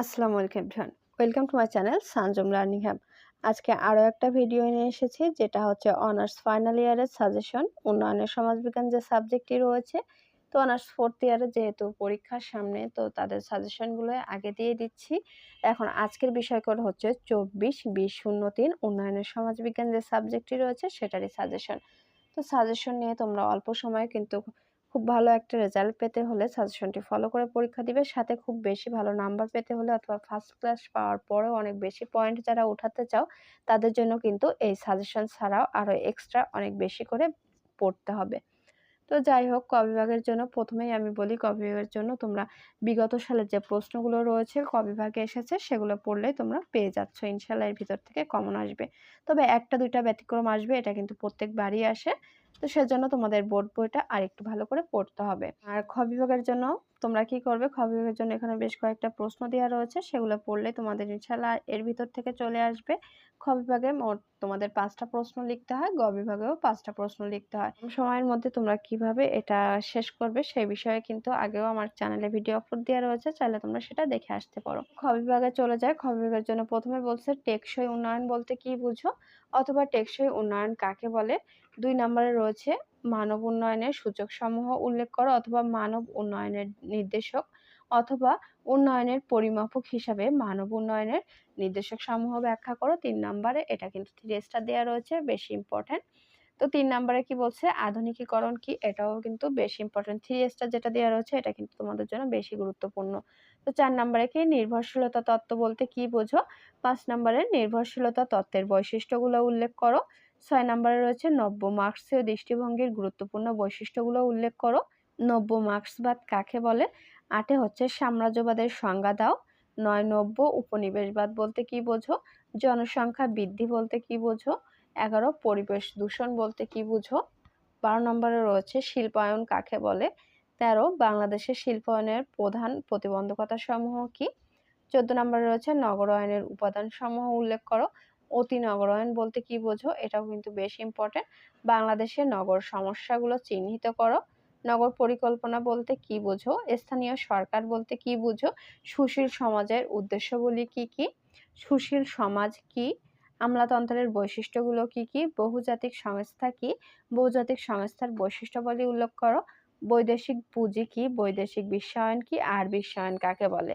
আসসালামু আলাইকুম everyone. Welcome to my channel Sanjam learning hub আজকে আরও একটা ভিডিও নিয়ে এসেছি, যেটা হচ্ছে অনার্স ফাইনাল ইয়ারের সাজেশন, উন্নয়নের সমাজবিজ্ঞান যে সাবজেক্টটি রয়েছে। তো অনার্স ফোর্থ ইয়ারে যেহেতু পরীক্ষার সামনে, তো তাদের সাজেশনগুলো আগে দিয়ে দিচ্ছি। এখন আজকের বিষয় করে হচ্ছে চব্বিশ বিশ শূন্য তিন, উন্নয়নের সমাজবিজ্ঞান যে সাবজেক্টটি রয়েছে, সেটারই সাজেশন। তো সাজেশন নিয়ে তোমরা অল্প সময়ে কিন্তু খুব ভালো একটা রেজাল্ট পেতে হলে সাজেশনটি ফলো করে পরীক্ষা দিবে। সাথে খুব বেশি ভালো নাম্বার পেতে হলে অথবা ফার্স্ট ক্লাস পাওয়ার পরেও অনেক বেশি পয়েন্ট যারা উঠাতে চাও, তাদের জন্য কিন্তু এই সাজেশন ছাড়াও আরও এক্সট্রা অনেক বেশি করে পড়তে হবে। তো যাই হোক, ক বিভাগের জন্য প্রথমেই আমি বলি, ক বিভাগের জন্য তোমরা বিগত সালের যে প্রশ্নগুলো রয়েছে, ক বিভাগে এসেছে, সেগুলো পড়লেই তোমরা পেয়ে যাচ্ছ। ইনশাল্লাহ এর ভিতর থেকে কমন আসবে। তবে একটা দুইটা ব্যতিক্রম আসবে, এটা কিন্তু প্রত্যেকবারই আসে। তো সেজন্য তোমাদের বোর্ড বইটা আর একটু ভালো করে পড়তে হবে। আর খ বিভাগের জন্য তোমরা কি করবে? খ বিভাগের জন্য এখানে বেশ কয়েকটা প্রশ্ন দেওয়া রয়েছে। সেগুলো পড়লে তোমাদের ইনশাল্লাহ এর ভিতর থেকে চলে আসবে। খ বিভাগে মোট তোমাদের পাঁচটা প্রশ্ন লিখতে হয়, গ বিভাগেও পাঁচটা প্রশ্ন লিখতে হয়। সময়ের মধ্যে তোমরা কীভাবে এটা শেষ করবে সেই বিষয়ে কিন্তু আগেও আমার চ্যানেলে ভিডিও আপলোড দেওয়া রয়েছে, চাইলে তোমরা সেটা দেখে আসতে পারো। খ বিভাগে চলে যায় খ বিভাগের জন্য প্রথমে বলছে টেকসই উন্নয়ন বলতে কি বুঝো? অথবা টেকসই উন্নয়ন কাকে বলে? দুই নম্বরে রয়েছে মানব উন্নয়নের সূচকসমূহ উল্লেখ করো অথবা মানব উন্নয়নের নির্দেশক অথবা উন্নয়নের পরিমাপক হিসাবে মানব উন্নয়নের নির্দেশক সমূহ ব্যাখ্যা করো। তিন নম্বরে এটা কিন্তু থ্রি দেওয়া রয়েছে, বেশি ইম্পর্টেন্ট তো তিন নম্বরে কি বলছে? আধুনিকীকরণ কি? এটাও কিন্তু বেশি ইম্পর্টেন্ট থ্রি স্টার যেটা দেওয়া রয়েছে এটা কিন্তু তোমাদের জন্য বেশি গুরুত্বপূর্ণ। তো চার নম্বরে কি? নির্ভরশীলতা তত্ত্ব বলতে কি বোঝো? পাঁচ নম্বরে নির্ভরশীলতা তত্ত্বের বৈশিষ্ট্যগুলো উল্লেখ করো। ছয় নম্বরে রয়েছে নব্য মার্ক্সীয় দৃষ্টিভঙ্গির গুরুত্বপূর্ণ বৈশিষ্ট্যগুলো উল্লেখ করো। নব্য মার্ক্সবাদ কাকে বলে? আটে হচ্ছে সাম্রাজ্যবাদের সংজ্ঞা দাও। নয় নব্য উপনিবেশবাদ বলতে কি বোঝো? জনসংখ্যা বৃদ্ধি বলতে কি বোঝো? এগারো পরিবেশ দূষণ বলতে কি বুঝো? বারো নম্বরে রয়েছে শিল্পায়ন কাকে বলে? তেরো বাংলাদেশের শিল্পায়নের প্রধান প্রতিবন্ধকতা সমূহ কি? চোদ্দ নম্বরে রয়েছে নগরায়নের উপাদান সমূহ উল্লেখ করো। অতি নগরায়ন বলতে কি বোঝো? এটাও কিন্তু বেশ ইম্পর্টেন্ট বাংলাদেশের নগর সমস্যাগুলো চিহ্নিত করো। নগর পরিকল্পনা বলতে কি বোঝো? স্থানীয় সরকার বলতে কি বোঝো? সুশীল সমাজের উদ্দেশ্যগুলি কি কি? সুশীল সমাজ কি? আমলাতন্ত্রের বৈশিষ্ট্যগুলো কি কি? বহুজাতিক সংস্থা কি? বহুজাতিক সংস্থার বৈশিষ্ট্যাবলী উল্লেখ করো। বৈদেশিক পুঁজি কি? বৈদেশিক বিশ্বায়ন কি? আর বিশ্বায়ন কাকে বলে?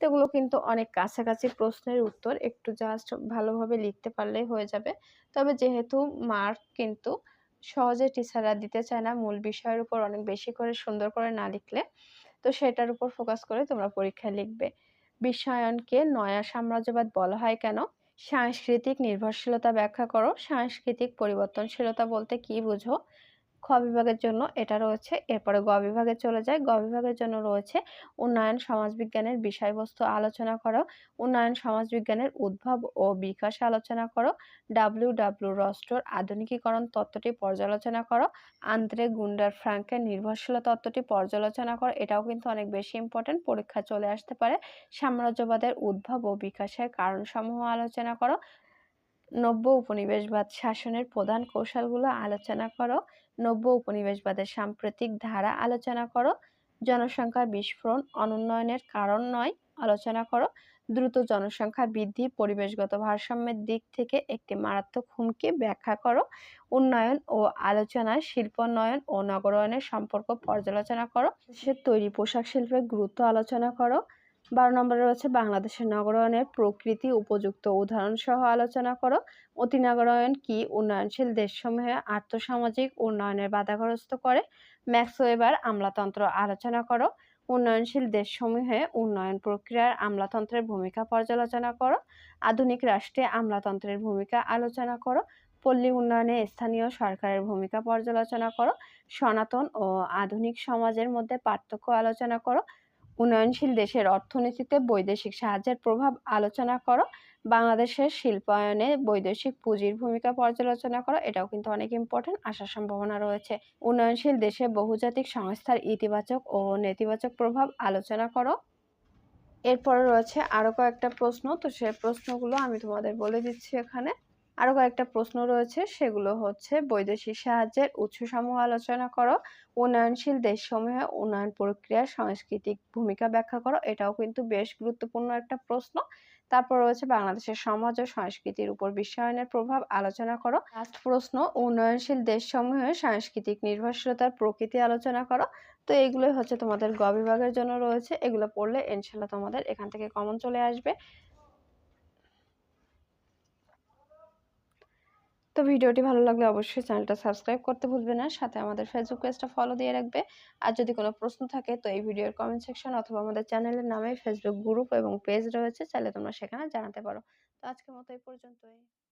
তো এগুলো কিন্তু অনেক কাছাকাছি প্রশ্নের উত্তর। একটু জাস্ট ভালোভাবে লিখতে পারলেই হয়ে যাবে। তবে যেহেতু মার্ক কিন্তু সহজে টিচাররা দিতে চায় না, মূল বিষয়ের উপর অনেক বেশি করে সুন্দর করে না লিখলে, তো সেটার উপর ফোকাস করে তোমরা পরীক্ষায় লিখবে। বিশ্বায়নকে নয়া সাম্রাজ্যবাদ বলা হয় কেন? সাংস্কৃতিক নির্ভরশীলতা ব্যাখ্যা করো। সাংস্কৃতিক পরিবর্তনশীলতা বলতে কি বুঝো? খ বিভাগের জন্য এটা রয়েছে। এরপরে গ বিভাগে চলে যায় গ বিভাগের জন্য রয়েছে উন্নয়ন, সমাজবিজ্ঞানের বিষয়বস্তু আলোচনা করো, উন্নয়ন, সমাজবিজ্ঞানের উদ্ভব ও বিকাশ আলোচনা করো ডাব্লিউ ডাব্লিউ রস্টোর আধুনিকীকরণ তত্ত্বটি পর্যালোচনা করো, আন্দ্রে গুন্ডার ফ্রাঙ্কের নির্ভরশীল তত্ত্বটি পর্যালোচনা করো, এটাও কিন্তু অনেক বেশি ইম্পর্টেন্ট পরীক্ষা চলে আসতে পারে। সাম্রাজ্যবাদের উদ্ভব ও বিকাশের কারণসমূহ আলোচনা করো, নব্য উপনিবেশবাদ শাসনের প্রধান কৌশলগুলো আলোচনা করো নব্য উপনিবেশবাদের সাম্প্রতিক ধারা আলোচনা করো। জনসংখ্যা বিস্ফোরণ অনুন্নয়নের কারণ নয়। আলোচনা করো। দ্রুত জনসংখ্যা বৃদ্ধি, পরিবেশগত ভারসাম্যের দিক থেকে একটি মারাত্মক হুমকি ব্যাখ্যা করো। উন্নয়ন ও আলোচনায় শিল্পোন্নয়ন ও নগরায়নের সম্পর্ক পর্যালোচনা করো। সে তৈরি পোশাক শিল্পের গুরুত্ব আলোচনা করো। বারো নম্বরে রয়েছে বাংলাদেশের নগরায়নের প্রকৃতি উপযুক্ত উদাহরণ সহ আলোচনা করো। অতি নগরায়ন কি উন্নয়নশীল দেশসমূহে আর্থসামাজিক উন্নয়নের বাধাগ্রস্ত করে? ম্যাক্সওয়েবার আমলাতন্ত্র আলোচনা করো। উন্নয়নশীল দেশসমূহে উন্নয়ন প্রক্রিয়ার আমলাতন্ত্রের ভূমিকা পর্যালোচনা করো। আধুনিক রাষ্ট্রে আমলাতন্ত্রের ভূমিকা আলোচনা করো। পল্লী উন্নয়নে স্থানীয় সরকারের ভূমিকা পর্যালোচনা করো। সনাতন ও আধুনিক সমাজের মধ্যে পার্থক্য আলোচনা করো। উন্নয়নশীল দেশের অর্থনীতিতে বৈদেশিক সাহায্যের প্রভাব আলোচনা করো। বাংলাদেশের শিল্পায়নে বৈদেশিক পুঁজির ভূমিকা পর্যালোচনা করো। এটাও কিন্তু অনেক ইম্পর্টেন্ট আসার সম্ভাবনা রয়েছে। উন্নয়নশীল দেশে বহুজাতিক সংস্থার ইতিবাচক ও নেতিবাচক প্রভাব আলোচনা করো। এরপরে রয়েছে আরও কয়েকটা প্রশ্ন, তো সে প্রশ্নগুলো আমি তোমাদের বলে দিচ্ছি এখানে। আরও কয়েকটা প্রশ্ন রয়েছে। সেগুলো হচ্ছে, বৈদেশিক সাহায্যের উৎসসমূহ আলোচনা করো, উন্নয়নশীল দেশসমূহে উন্নয়ন প্রক্রিয়ার সাংস্কৃতিক ভূমিকা ব্যাখ্যা করো, এটাও কিন্তু বেশ গুরুত্বপূর্ণ একটা প্রশ্ন। তারপর রয়েছে, বাংলাদেশের সমাজ ও সংস্কৃতির উপর বিশ্বায়নের প্রভাব আলোচনা করো। লাস্ট প্রশ্ন, উন্নয়নশীল দেশসমূহে সাংস্কৃতিক নির্ভরশীলতার প্রকৃতি আলোচনা করো। তো এইগুলোই হচ্ছে তোমাদের গ বিভাগের জন্য রয়েছে। এগুলো পড়লে ইনশাল্লাহ তোমাদের এখান থেকে কমন চলে আসবে। তো ভিডিওটি ভালো লাগলে অবশ্যই চ্যানেলটা সাবস্ক্রাইব করতে ভুলবে না। সাথে আমাদের ফেসবুক পেজটা ফলো দিয়ে রাখবে। আর যদি কোনো প্রশ্ন থাকে, তো এই ভিডিওর কমেন্ট সেকশন অথবা আমাদের চ্যানেলের নামে ফেসবুক গ্রুপ এবং পেজ রয়েছে, চাইলে তোমরা সেখানে জানাতে পারো। তো আজকের মতো এই পর্যন্তই।